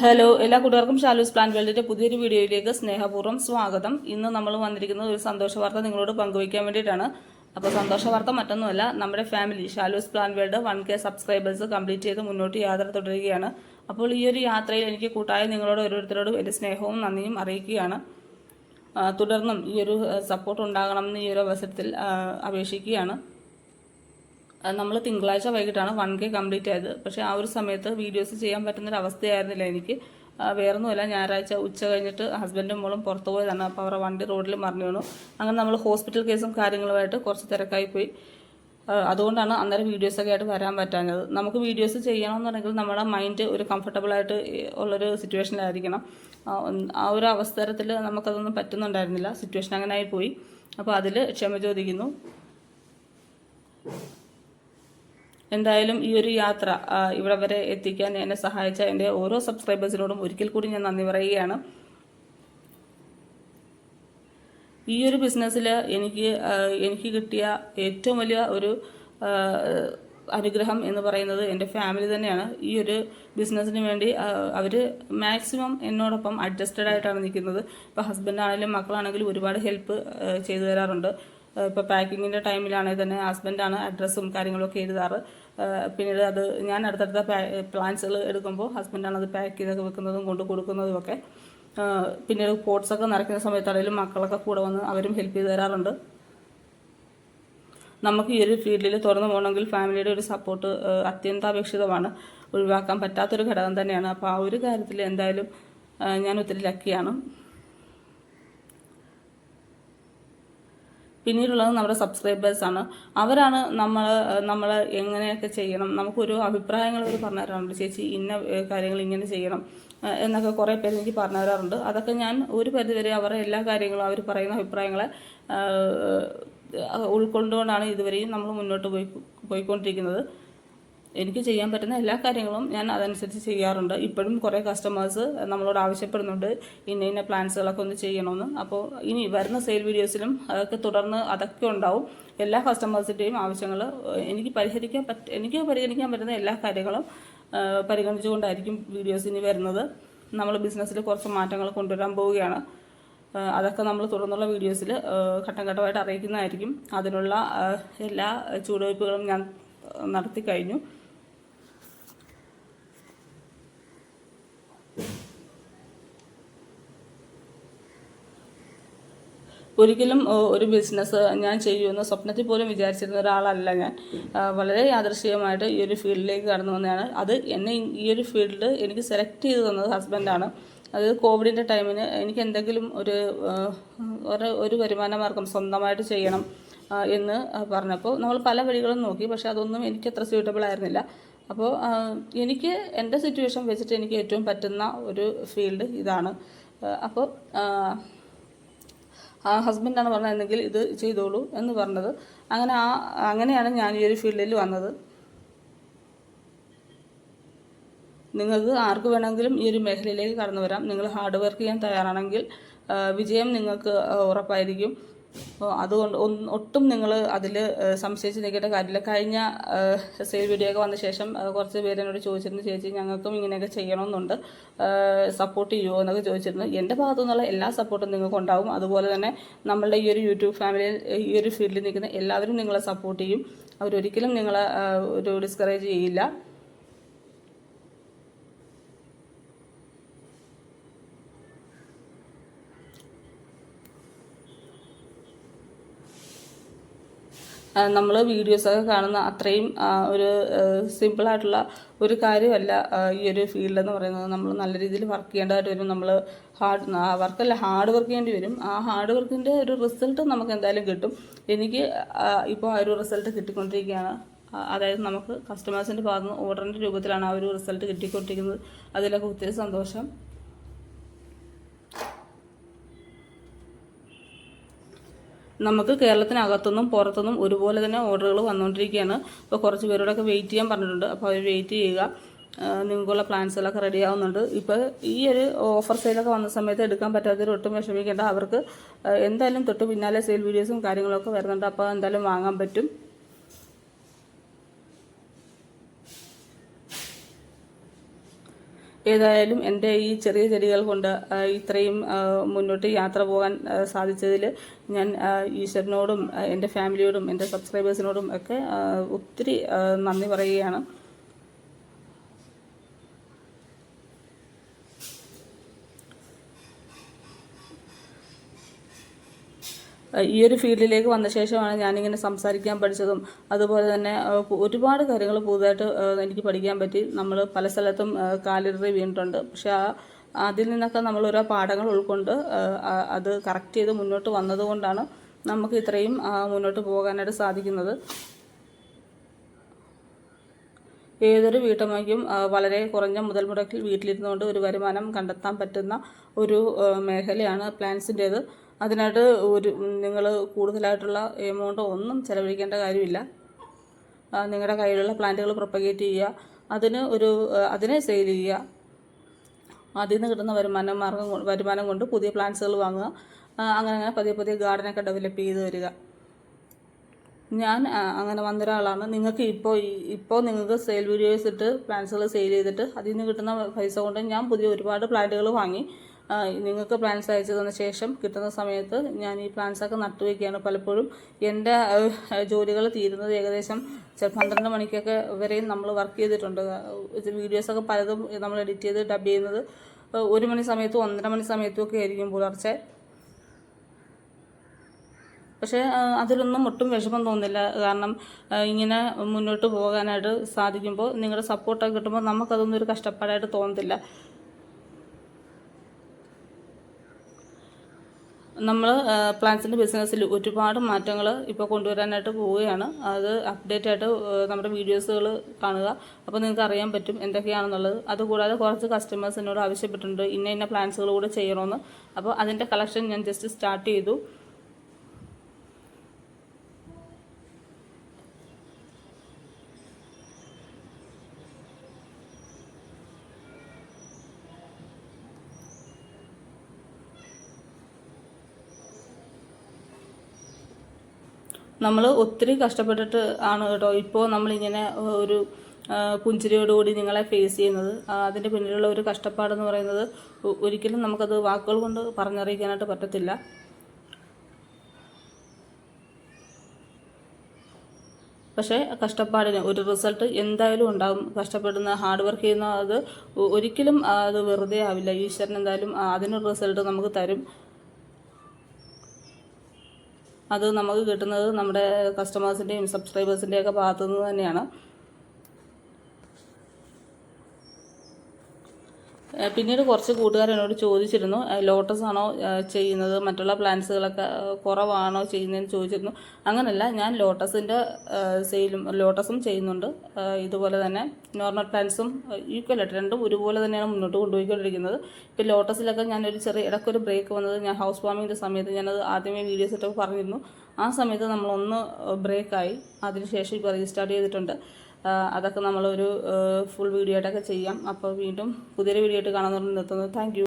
Hello എല്ലാ കൂട്ടുകാർക്കും Shalu's plan വേൾഡിന്റെ പുതിയൊരു വീഡിയോയിലേക്ക് സ്നേഹപൂർവം സ്വാഗതം. ഇന്ന് നമ്മൾ വന്നിരിക്കുന്നത് ഒരു സന്തോഷ വാർത്ത നിങ്ങളോട് പങ്കുവയ്ക്കാൻ വേണ്ടിയിട്ടാണ്. അപ്പോൾ സന്തോഷ വാർത്ത മറ്റൊന്നുമല്ല നമ്മുടെ family Shalu's plan world one K subscribers complete ചെയ്ത് മുന്നോട്ട് യാത്ര തുടരുകയാണ്. അപ്പോൾ ഈ ഒരു യാത്രയിൽ എനിക്ക് കൂട്ടായ നിങ്ങളോട് ഓരോരുത്തരോടും എന്റെ സ്നേഹവും നന്ദിയും അറിയിക്കുകയാണ്. തുടർന്നും ഈ ഒരു സപ്പോർട്ട് ഉണ്ടാകണമെന്ന് ഈ ഒരു അവസരത്തിൽ അപേക്ഷിക്കുകയാണ്. നമ്മൾ തിങ്കളാഴ്ച വൈകിട്ടാണ് വൺ കെ കംപ്ലീറ്റ് ആയത്. പക്ഷേ ആ ഒരു സമയത്ത് വീഡിയോസ് ചെയ്യാൻ പറ്റുന്നൊരു അവസ്ഥയായിരുന്നില്ല എനിക്ക്. വേറൊന്നുമല്ല ഞായറാഴ്ച ഉച്ച കഴിഞ്ഞിട്ട് ഹസ്ബൻഡും മോളും പുറത്തു പോയതാണ്. അപ്പോൾ അവരുടെ വണ്ടി റോഡിൽ മറിഞ്ഞു വീണു. അങ്ങനെ നമ്മൾ ഹോസ്പിറ്റൽ കേസും കാര്യങ്ങളുമായിട്ട് കുറച്ച് തിരക്കായി പോയി. അതുകൊണ്ടാണ് അന്നേരം വീഡിയോസൊക്കെ ആയിട്ട് വരാൻ പറ്റാഞ്ഞത്. നമുക്ക് വീഡിയോസ് ചെയ്യണമെന്നുണ്ടെങ്കിൽ നമ്മുടെ മൈൻഡ് ഒരു കംഫർട്ടബിൾ ആയിട്ട് ഉള്ളൊരു സിറ്റുവേഷനിലായിരിക്കണം ആ ഒരു അവസരത്തിൽ നമുക്കതൊന്നും പറ്റുന്നുണ്ടായിരുന്നില്ല. സിറ്റുവേഷൻ അങ്ങനെ ആയി പോയി. അപ്പോൾ അതിൽ ക്ഷമ ചോദിക്കുന്നു. എന്തായാലും ഈ ഒരു യാത്ര ഇവിടെ വരെ എത്തിക്കാൻ എന്നെ സഹായിച്ച എന്റെ ഓരോ സബ്സ്ക്രൈബേഴ്സിനോടും ഒരിക്കൽ കൂടി ഞാൻ നന്ദി പറയുകയാണ്. ഈ ഒരു ബിസിനസ്സിൽ എനിക്ക് എനിക്ക് കിട്ടിയ ഏറ്റവും വലിയ ഒരു അനുഗ്രഹം എന്ന് പറയുന്നത് എന്റെ ഫാമിലി തന്നെയാണ്. ഈ ഒരു ബിസിനസ്സിന് വേണ്ടി അവർ മാക്സിമം എന്നോടൊപ്പം അഡ്ജസ്റ്റഡ് ആയിട്ടാണ് നിൽക്കുന്നത്. ഇപ്പോൾ ഹസ്ബൻഡാണെങ്കിലും മക്കളാണെങ്കിലും ഒരുപാട് ഹെൽപ്പ് ചെയ്തു തരാറുണ്ട്. ഇപ്പോൾ പാക്കിങ്ങിന്റെ ടൈമിലാണെങ്കിൽ തന്നെ ഹസ്ബൻഡാണ് അഡ്രസ്സും കാര്യങ്ങളൊക്കെ എഴുതാറ്. പിന്നീട് അത് ഞാൻ അടുത്തടുത്ത പ്ലാൻസുകൾ എടുക്കുമ്പോൾ ഹസ്ബൻഡാണ് അത് പാക്ക് ചെയ്തൊക്കെ വെക്കുന്നതും കൊണ്ട് കൊടുക്കുന്നതും ഒക്കെ ആ, പിന്നീട് പോട്ട്സൊക്കെ നിറയ്ക്കുന്ന സമയത്താണെങ്കിലും മക്കളൊക്കെ കൂടെ വന്ന് അവരും ഹെൽപ്പ് ചെയ്ത് തരാറുണ്ട്. നമുക്ക് ഈ ഒരു ഫീൽഡിൽ തുറന്നു പോകണമെങ്കിൽ ഫാമിലിയുടെ ഒരു സപ്പോർട്ട് അത്യന്താപേക്ഷിതമാണ്. ഒഴിവാക്കാൻ പറ്റാത്തൊരു ഘടകം തന്നെയാണ്. അപ്പോൾ ആ ഒരു കാര്യത്തിൽ എന്തായാലും ഞാൻ ഒത്തിരി ലക്കിയാണ് പിന്നീടുള്ളത് നമ്മുടെ സബ്സ്ക്രൈബേഴ്സാണ് അവരാണ് നമ്മൾ നമ്മൾ എങ്ങനെയൊക്കെ ചെയ്യണം. നമുക്കൊരു അഭിപ്രായങ്ങൾ അവർ പറഞ്ഞു തരാറുണ്ട് ചേച്ചി ഇന്ന കാര്യങ്ങൾ ഇങ്ങനെ ചെയ്യണം. എന്നൊക്കെ കുറേ പേര് എനിക്ക് പറഞ്ഞു തരാറുണ്ട്. അതൊക്കെ ഞാൻ ഒരു പരിധിവരെ അവരുടെ എല്ലാ കാര്യങ്ങളും അവർ പറയുന്ന അഭിപ്രായങ്ങളെ ഉൾക്കൊണ്ടുകൊണ്ടാണ് ഇതുവരെയും നമ്മൾ മുന്നോട്ട് പോയി പോയിക്കൊണ്ടിരിക്കുന്നത്. എനിക്ക് ചെയ്യാൻ പറ്റുന്ന എല്ലാ കാര്യങ്ങളും ഞാൻ അതനുസരിച്ച് ചെയ്യാറുണ്ട്. ഇപ്പോഴും കുറേ കസ്റ്റമേഴ്സ് നമ്മളോട് ആവശ്യപ്പെടുന്നുണ്ട്. ഇന്ന ഇന്ന പ്ലാൻസുകളൊക്കെ ഒന്ന് ചെയ്യണമെന്ന് അപ്പോൾ ഇനി വരുന്ന സെയിൽ വീഡിയോസിലും അതൊക്കെ തുടർന്ന് അതൊക്കെ ഉണ്ടാവും. എല്ലാ കസ്റ്റമേഴ്സിന്റെയും ആവശ്യങ്ങൾ എനിക്ക് പരിഹരിക്കാൻ പറ്റ എനിക്ക് പരിഗണിക്കാൻ പറ്റുന്ന എല്ലാ കാര്യങ്ങളും പരിഗണിച്ചുകൊണ്ടായിരിക്കും വീഡിയോസ് ഇനി വരുന്നത്. നമ്മൾ ബിസിനസ്സിൽ കുറച്ച് മാറ്റങ്ങൾ കൊണ്ടുവരാൻ പോവുകയാണ്. അതൊക്കെ നമ്മൾ തുടർന്നുള്ള വീഡിയോസിൽ ഘട്ടം ഘട്ടമായിട്ട് അറിയിക്കുന്നതായിരിക്കും. അതിനുള്ള എല്ലാ ചുവടുവയ്പ്പുകളും ഞാൻ നടത്തി കഴിഞ്ഞു ഒരിക്കലും ഒരു ബിസിനസ് ഞാൻ ചെയ്യുമെന്ന് സ്വപ്നത്തിൽ പോലും വിചാരിച്ചിരുന്ന ഒരാളല്ല ഞാൻ. വളരെ യാദൃശ്ചികമായിട്ട് ഈ ഒരു ഫീൽഡിലേക്ക് കടന്നു വന്നതാണ്. അത് എന്നെ ഈ- ഒരു ഫീൽഡിൽ എനിക്ക് സെലക്ട് ചെയ്ത് തന്നത് ഹസ്ബൻഡാണ് അത് കോവിഡിന്റെ ടൈമിന് എനിക്ക് എന്തെങ്കിലും ഒരു ഒരു ഒരു വരുമാന മാർഗം സ്വന്തമായിട്ട് ചെയ്യണം എന്ന് പറഞ്ഞപ്പോൾ നമ്മൾ പല വഴികളും നോക്കി. പക്ഷേ അതൊന്നും എനിക്ക് അത്ര സ്യൂട്ടബിൾ ആയിരുന്നില്ല. അപ്പോൾ എനിക്ക് എന്റെ സിറ്റുവേഷൻ വെച്ചിട്ട് എനിക്ക് ഏറ്റവും പറ്റുന്ന ഒരു ഫീൽഡ് ഇതാണ്. അപ്പോൾ ഹസ്ബൻഡാണ് പറഞ്ഞതെങ്കിൽ ഇത് ചെയ്തോളൂ എന്ന് പറഞ്ഞത്. അങ്ങനെ ആ അങ്ങനെയാണ് ഞാൻ ഈ ഒരു ഫീൽഡിൽ വന്നത്. നിങ്ങൾക്ക് ആർക്ക് വേണമെങ്കിലും ഈ ഒരു മേഖലയിലേക്ക് കടന്നു വരാം. നിങ്ങൾ ഹാർഡ് വർക്ക് ചെയ്യാൻ തയ്യാറാണെങ്കിൽ വിജയം നിങ്ങൾക്ക് ഉറപ്പായിരിക്കും. അപ്പോൾ അതുകൊണ്ട് ഒട്ടും നിങ്ങൾ അതിൽ സംശയിച്ച് നിൽക്കേണ്ട കാര്യമില്ല. കഴിഞ്ഞ സെയിൽ വീഡിയോ ഒക്കെ വന്ന ശേഷം കുറച്ച് പേര് എന്നോട് ചോദിച്ചിരുന്നു ചേച്ചി ഞങ്ങൾക്കും ഇങ്ങനെയൊക്കെ ചെയ്യണമെന്നുണ്ട്. സപ്പോർട്ട് ചെയ്യുമോ എന്നൊക്കെ ചോദിച്ചിരുന്നു. എന്റെ ഭാഗത്തു നിന്നുള്ള എല്ലാ സപ്പോർട്ടും നിങ്ങൾക്ക് ഉണ്ടാവും. അതുപോലെ തന്നെ നമ്മളുടെ ഈ ഒരു യൂട്യൂബ് ഫാമിലിയിൽ ഈ ഒരു ഫീൽഡിൽ നിൽക്കുന്ന എല്ലാവരും നിങ്ങളെ സപ്പോർട്ട് ചെയ്യും. അവരൊരിക്കലും നിങ്ങളെ ഒരു ഡിസ്കറേജ് ചെയ്യില്ല. നമ്മൾ വീഡിയോസൊക്കെ കാണുന്ന അത്രയും ഒരു സിമ്പിളായിട്ടുള്ള ഒരു കാര്യമല്ല ഈ ഒരു ഫീൽഡ് എന്ന് പറയുന്നത്. നമ്മൾ നല്ല രീതിയിൽ വർക്ക് ചെയ്യേണ്ടതായിട്ട് വരും. നമ്മൾ ഹാർഡ് വർക്കല്ല ഹാർഡ് വർക്ക് ചെയ്യേണ്ടി വരും. ആ ഹാർഡ് വർക്കിന്റെ ഒരു റിസൾട്ട് നമുക്ക് എന്തായാലും കിട്ടും. എനിക്ക് ഇപ്പോൾ ആ ഒരു റിസൾട്ട് കിട്ടിക്കൊണ്ടിരിക്കുകയാണ്. അതായത് നമുക്ക് കസ്റ്റമേഴ്സിന്റെ ഭാഗത്ത് നിന്ന് ഓർഡറിന്റെ രൂപത്തിലാണ് ആ ഒരു റിസൾട്ട് കിട്ടിക്കൊണ്ടിരിക്കുന്നത്. അതിലൊക്കെ ഒത്തിരി സന്തോഷം. നമുക്ക് കേരളത്തിനകത്തുനിന്നും പുറത്തുനിന്നും ഒരുപോലെ തന്നെ ഓർഡറുകൾ വന്നുകൊണ്ടിരിക്കുകയാണ് അപ്പോൾ കുറച്ച് പേരോടൊക്കെ വെയിറ്റ് ചെയ്യാൻ പറഞ്ഞിട്ടുണ്ട്. അപ്പോൾ അവർ വെയിറ്റ് ചെയ്യുക. നിങ്ങൾക്കുള്ള പ്ലാൻസുകളൊക്കെ റെഡി ആവുന്നുണ്ട്. ഇപ്പോൾ ഈ ഒരു ഓഫർ സെയിലൊക്കെ വന്ന സമയത്ത് എടുക്കാൻ പറ്റാത്തവർ ഒട്ടും വിഷമിക്കേണ്ട. അവർക്ക് എന്തായാലും തൊട്ട് പിന്നാലെ സെയിൽ വീഡിയോസും കാര്യങ്ങളൊക്കെ വരുന്നുണ്ട്. അപ്പോൾ എന്തായാലും വാങ്ങാൻ പറ്റും. ഏതായാലും എന്റെ ഈ ചെറിയ ചെടികൾ കൊണ്ട് ഇത്രയും മുന്നോട്ട് യാത്ര പോകാൻ സാധിച്ചതിൽ ഞാൻ ഈശ്വരനോടും എന്റെ ഫാമിലിയോടും എന്റെ സബ്സ്ക്രൈബേഴ്സിനോടും ഒക്കെ ഒത്തിരി നന്ദി പറയുകയാണ്. ഈ ഒരു ഫീൽഡിലേക്ക് വന്ന ശേഷമാണ് ഞാനിങ്ങനെ സംസാരിക്കാൻ പഠിച്ചതും അതുപോലെ തന്നെ ഒരുപാട് കാര്യങ്ങൾ പുതുതായിട്ട് എനിക്ക് പഠിക്കാൻ പറ്റി. നമ്മൾ പല സ്ഥലത്തും കാലിറി വീണിട്ടുണ്ട്. പക്ഷെ ആ അതിൽ നിന്നൊക്കെ നമ്മൾ ഓരോ പാഠങ്ങൾ ഉൾക്കൊണ്ട് അത് കറക്റ്റ് ചെയ്ത് മുന്നോട്ട് വന്നതുകൊണ്ടാണ് നമുക്ക് ഇത്രയും മുന്നോട്ട് പോകാനായിട്ട് സാധിക്കുന്നത്. ഏതൊരു വീട്ടമ്മയ്ക്കും വളരെ കുറഞ്ഞ മുതൽ മുടക്കിൽ വീട്ടിലിരുന്നുകൊണ്ട് ഒരു വരുമാനം കണ്ടെത്താൻ പറ്റുന്ന ഒരു മേഖലയാണ് പ്ലാൻസിന്റേത് അതിനായിട്ട് ഒരു നിങ്ങൾ കൂടുതലായിട്ടുള്ള എമൗണ്ട് ഒന്നും ചിലവഴിക്കേണ്ട കാര്യമില്ല. നിങ്ങളുടെ കയ്യിലുള്ള പ്ലാന്റുകൾ പ്രൊപ്പഗേറ്റ് ചെയ്യുക. അതിന് ഒരു അതിനെ സെയിൽ ചെയ്യുക. അതിൽ നിന്ന് കിട്ടുന്ന വരുമാന മാർഗം വരുമാനം കൊണ്ട് പുതിയ പ്ലാന്റ്സുകൾ വാങ്ങുക. അങ്ങനെ അങ്ങനെ പതിയെ പതിയെ ഗാർഡനൊക്കെ ഡെവലപ്പ് ചെയ്ത് വരിക. ഞാൻ അങ്ങനെ വന്നൊരാളാണ്. നിങ്ങൾക്ക് ഇപ്പോൾ ഇപ്പോൾ നിങ്ങൾക്ക് സെയിൽ വീഡിയോസ് ഇട്ട് പ്ലാന്റ്സുകൾ സെയിൽ ചെയ്തിട്ട് അതിൽ നിന്ന് കിട്ടുന്ന പൈസ കൊണ്ട് ഞാൻ പുതിയ ഒരുപാട് പ്ലാന്റുകൾ വാങ്ങി. നിങ്ങൾക്ക് പ്ലാന്റ്സ് അയച്ചു തന്ന ശേഷം കിട്ടുന്ന സമയത്ത് ഞാൻ ഈ ഒക്കെ നട്ടുവയ്ക്കുകയാണ് പലപ്പോഴും. എന്റെ ജോലികൾ തീരുന്നത് ഏകദേശം പന്ത്രണ്ട് മണിക്കൊക്കെ വരെയും നമ്മൾ വർക്ക് ചെയ്തിട്ടുണ്ട്. വീഡിയോസൊക്കെ പലതും നമ്മൾ എഡിറ്റ് ചെയ്ത് ഡബ് ചെയ്യുന്നത് ഒരു മണി സമയത്തും ഒന്നര മണി സമയത്തും ഒക്കെ ആയിരിക്കും പുലർച്ചെ. പക്ഷേ അതിലൊന്നും ഒട്ടും വിഷമം തോന്നില്ല കാരണം ഇങ്ങനെ മുന്നോട്ട് പോകാനായിട്ട് സാധിക്കുമ്പോൾ നിങ്ങളുടെ സപ്പോർട്ടൊക്കെ കിട്ടുമ്പോൾ നമുക്കതൊന്നും ഒരു കഷ്ടപ്പാടായിട്ട് തോന്നത്തില്ല. നമ്മൾ പ്ലാൻസിന്റെ ബിസിനസ്സിൽ ഒരുപാട് മാറ്റങ്ങൾ ഇപ്പോൾ കൊണ്ടുവരാനായിട്ട് പോവുകയാണ്. അത് അപ്ഡേറ്റ് ആയിട്ട് നമ്മുടെ വീഡിയോസുകൾ കാണുക. അപ്പോൾ നിങ്ങൾക്ക് അറിയാൻ പറ്റും എന്തൊക്കെയാണെന്നുള്ളത്. അതുകൂടാതെ കുറച്ച് കസ്റ്റമേഴ്സ് എന്നോട് ആവശ്യപ്പെട്ടിട്ടുണ്ട്. ഇന്ന ഇന്ന പ്ലാൻസുകൾ കൂടെ ചെയ്യണമെന്ന് അപ്പോൾ അതിന്റെ കളക്ഷൻ ഞാൻ ജസ്റ്റ് സ്റ്റാർട്ട് ചെയ്തു. നമ്മൾ ഒത്തിരി കഷ്ടപ്പെട്ടിട്ട് ആണ് കേട്ടോ. ഇപ്പോൾ നമ്മളിങ്ങനെ ഒരു പുഞ്ചിരിയോടുകൂടി നിങ്ങളെ ഫേസ് ചെയ്യുന്നത്. അതിന്റെ പിന്നിലുള്ള ഒരു കഷ്ടപ്പാടെന്ന് പറയുന്നത് ഒരിക്കലും നമുക്കത് വാക്കുകൾ കൊണ്ട് പറഞ്ഞറിയിക്കാനായിട്ട് പറ്റത്തില്ല. പക്ഷേ കഷ്ടപ്പാടിന് ഒരു റിസൾട്ട് എന്തായാലും ഉണ്ടാകും കഷ്ടപ്പെടുന്ന ഹാർഡ് വർക്ക് ചെയ്യുന്ന അത് ഒരിക്കലും അത് വെറുതെ ആവില്ല. ഈശ്വരൻ എന്തായാലും അതിനൊരു റിസൾട്ട് നമുക്ക് തരും. അത് നമുക്ക് കിട്ടുന്നത് നമ്മുടെ കസ്റ്റമേഴ്സിന്റെയും സബ്സ്ക്രൈബേഴ്സിന്റെയൊക്കെ ഭാഗത്തു നിന്ന് തന്നെയാണ്. പിന്നീട് കുറച്ച് കൂട്ടുകാർ എന്നോട് ചോദിച്ചിരുന്നു ലോട്ടസ് ആണോ ചെയ്യുന്നത് മറ്റുള്ള പ്ലാന്റ്സുകളൊക്കെ കുറവാണോ ചെയ്യുന്നതെന്ന് ചോദിച്ചിരുന്നു. അങ്ങനല്ല ഞാൻ ലോട്ടസിന്റെ സെയിലും ലോട്ടസും ചെയ്യുന്നുണ്ട്. ഇതുപോലെ തന്നെ നോർമൽ പ്ലാന്റ്സും ഈക്വൽ ആയിട്ട് രണ്ടും ഒരുപോലെ തന്നെയാണ് മുന്നോട്ട് കൊണ്ടുപോയിക്കൊണ്ടിരിക്കുന്നത്. ഇപ്പോൾ ലോട്ടസിലൊക്കെ ഞാനൊരു ചെറിയ ഇടയ്ക്കൊരു ബ്രേക്ക് വന്നത് ഞാൻ ഹൗസ് വാമിങ്ങിന്റെ സമയത്ത് ഞാനത് ആദ്യമേ വീഡിയോസ് ഇട്ടൊക്കെ പറഞ്ഞിരുന്നു. ആ സമയത്ത് നമ്മളൊന്ന് ബ്രേക്കായി അതിനുശേഷം ഇപ്പോൾ റീസ്റ്റാർട്ട് ചെയ്തിട്ടുണ്ട്. അതൊക്കെ നമ്മളൊരു ഫുൾ വീഡിയോ ആയിട്ടൊക്കെ ചെയ്യാം. അപ്പോൾ വീണ്ടും പുതിയൊരു വീഡിയോ ആയിട്ട് കാണാൻ നിർത്തുന്നത് താങ്ക്